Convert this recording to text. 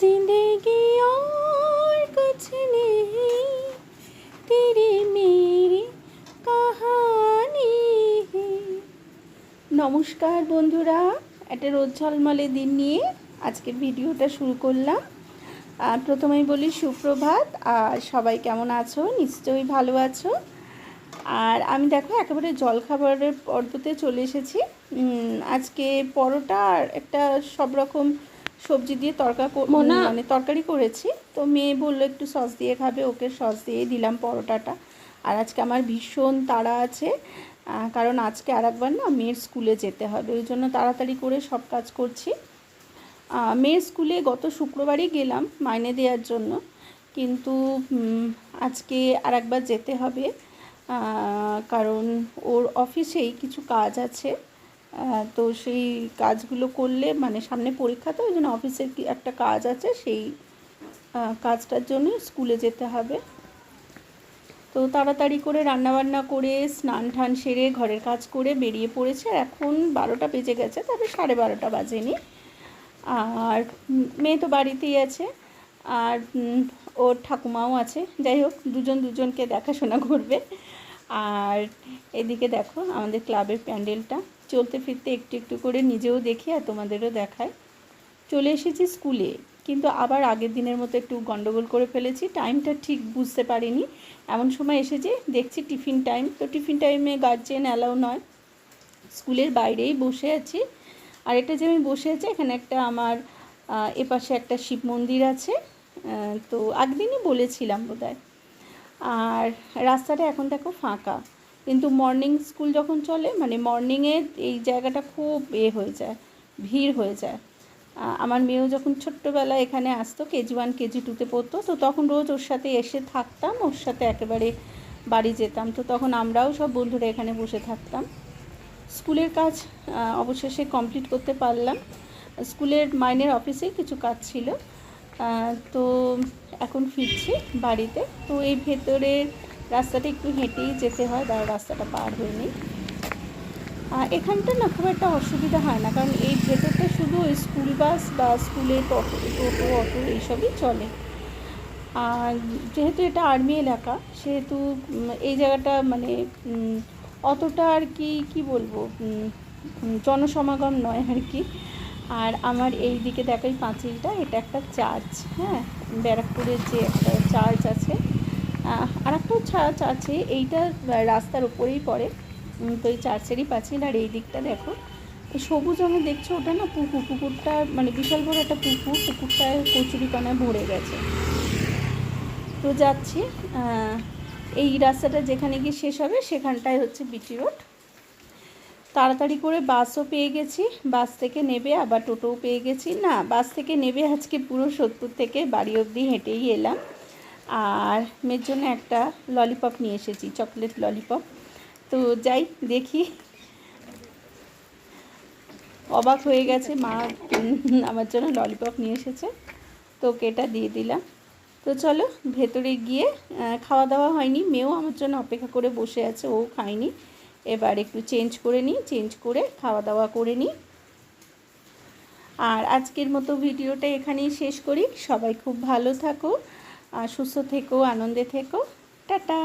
जिंदगी और कुछ नहीं तेरी मेरी कहानी है নমস্কার বন্ধুরা একটা রোদ ঝলমলে দিন নিয়ে আজকের ভিডিওটা শুরু করলাম আর প্রথমেই বলি সুপ্রভাত আর সবাই কেমন আছো? নিশ্চয়ই ভালো আছো। আর আমি দেখো একেবারে জলখাবারের পর্বতে চলে এসেছি। আজকে পরোটা আর একটা সব রকম সবজি দিয়ে তরকা মানে তরকারি করেছি। তো মেয়ে বলল একটু সস দিয়ে খাবে ওকে সস দিয়ে দিলাম পরোটাটা। আর আজকে আমার ভীষণ তাড়া আছে কারণ আজকে আর একবার না মেয়ের স্কুলে যেতে হবে। ওই জন্য তাড়াতাড়ি করে সব কাজ করছি। মেয়ের স্কুলে গত শুক্রবারই গেলাম মাইনে দেওয়ার জন্য। কিন্তু আজকে আর একবার যেতে হবে। কারণ ওর অফিসেই কিছু কাজ আছে। তো সেই কাজগুলো করলে মানে সামনে পরীক্ষা তো, ওই জন্য অফিসের কি একটা কাজ আছে, সেই কাজটার জন্য স্কুলে যেতে হবে। তো তাড়াতাড়ি করে রান্নাবান্না করে, স্নান টান সেরে ঘরের কাজ করে বেরিয়ে পড়েছে। এখন বারোটা বেজে গেছে, তবে সাড়ে বারোটা বাজেনি। আর মেয়ে তো বাড়িতেই আছে, আর ওর ঠাকুমাও আছে। যাই হোক, দুজন দুজনকে দেখাশোনা করবে। আর এদিকে দেখো, আমাদের ক্লাবের প্যান্ডেলটা। চলতে ফিরতে একটু একটু করে নিজেও দেখি আর তোমাদেরও দেখায় চলে এসেছি স্কুলে, কিন্তু আবার আগের দিনের মতো একটু গন্ডগোল করে ফেলেছি। টাইমটা ঠিক বুঝতে পারিনি। এমন সময় এসেছে, দেখছি টিফিন টাইম। তো টিফিন টাইমে গার্জেন অ্যালাউ নয়। স্কুলের বাইরেই বসে আছি। আর এটা যে আমি বসে আছি, এখানে একটা আমার এপাশে একটা শিব মন্দির আছে তো একদিনই বলেছিলাম বোধহয়। আর রাস্তাটা এখন দেখো ফাঁকা, কিন্তু মর্নিং স্কুল যখন চলে মানে মর্নিংয়ে এই জায়গাটা খুব এ হয়ে যায়, ভিড় হয়ে যায়। আমার মেয়েও যখন ছোট্টবেলায় এখানে আসতো, কেজি ওয়ান, কেজি টুতে পড়তো, তো তখন রোজ ওর সাথে এসে থাকতাম, ওর সাথে একেবারে বাড়ি যেতাম। তো তখন আমরাও সব বন্ধুরা এখানে বসে থাকতাম। স্কুলের কাজ অবশেষে কমপ্লিট করতে পারলাম। স্কুলের মাইনের অফিসে কিছু কাজ ছিল। তো এখন ফিরছি বাড়িতে। তো এই ভেতরের রাস্তাটা একটু হেঁটেই যেতে হয় তার রাস্তাটা পার হয়ে এখানটা না খুব একটা অসুবিধা হয় না, কারণ এই ভেতরটা শুধু স্কুল বাস বা স্কুলের টোটো টোটো, অটো এইসবই চলে। আর যেহেতু এটা আর্মি এলাকা, সেহেতু এই জায়গাটা মানে অতটা আর কি কি বলব জনসমাগম নয় আর কি। আর আমার এই দিকে দেখাই পাঁচিলটা, এটা একটা চার্চ হ্যাঁ? ব্যারাকপুরের যে একটা চার্চ আছে। আর একটাও চার্চ আছে, এইটা রাস্তার উপরেই পড়ে। তো এই চার্চেরই পাঁচিল, আর এই দিকটা দেখো। সবুজ রঙে দেখছ, ওটা না পুকুর, পুকুরটা মানে বিশাল বড় একটা পুকুর পুকুরটায় কচুরিপানায় ভরে গেছে। তো যাচ্ছি এই রাস্তাটা যেখানে গিয়ে শেষ হবে সেখানটায় হচ্ছে বিটি রোড তাড়াতাড়ি করে বাসও পেয়ে গেছি, বাস থেকে নেবে, আবার টোটোও পেয়ে গেছি। না, বাস থেকে নেবে আজকে পুরো সত্তর থেকে বাড়ি অবধি হেঁটেই এলাম। আর মেয়ের জন্য একটা ললিপপ নিয়ে এসেছি চকলেট ললিপপ তো যাই, দেখি। অবাক হয়ে গেছে, মা আমার জন্য ললিপপ নিয়ে এসেছে। তো ওকে এটা দিয়ে দিলাম। তো চলো, ভেতরে গিয়ে খাওয়া দাওয়া হয়নি। মেয়েও আমার জন্য অপেক্ষা করে বসে আছে, ও খায়নি। এবার একটু চেঞ্জ করে নিই চেঞ্জ করে খাওয়া দাওয়া করে নিই। আর আজকের মতো ভিডিওটা এখানেই শেষ করি। সবাই খুব ভালো থাকো সুস্থ থেকো, আনন্দে থেকো। টাটা!